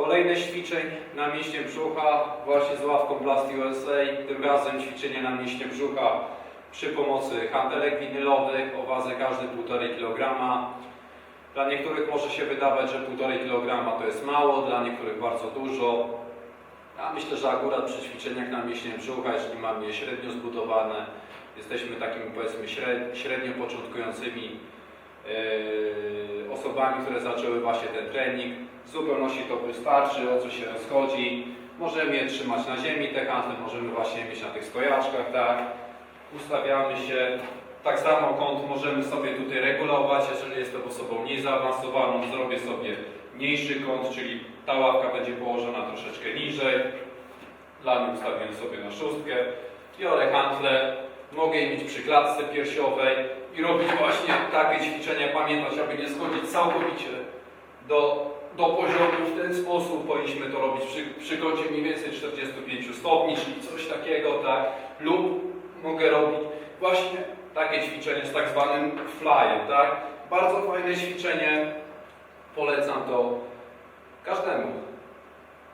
Kolejne ćwiczeń na mięśnie brzucha, właśnie z ławką Blast USA. Tym razem ćwiczenie na mięśnie brzucha przy pomocy hantelek winylowych o wadze każdy 1,5 kg. Dla niektórych może się wydawać, że 1,5 kg to jest mało, dla niektórych bardzo dużo. Ja myślę, że akurat przy ćwiczeniach na mięśnie brzucha, jeżeli mamy je średnio zbudowane, jesteśmy takimi powiedzmy śred- średnio początkującymi yy, osobami, które zaczęły właśnie ten trening. W zupełności to wystarczy, o co się rozchodzi. Możemy je trzymać na ziemi, te handle możemy właśnie mieć na tych stojaczkach, tak. Ustawiamy się. Tak samo kąt możemy sobie tutaj regulować, jeżeli jestem osobą mniej zaawansowaną, zrobię sobie mniejszy kąt, czyli ta ławka będzie położona troszeczkę niżej. Dla mnie ustawiłem sobie na szóstkę. Biorę handle, mogę je mieć przy klatce piersiowej i robić właśnie takie ćwiczenia, pamiętać, aby nie schodzić całkowicie do, do poziomu. W ten sposób powinniśmy to robić przy, przy kącie mniej więcej 45 stopni, czyli coś takiego, tak? Lub mogę robić właśnie takie ćwiczenie z tak zwanym flyem, tak? Bardzo fajne ćwiczenie, polecam to każdemu.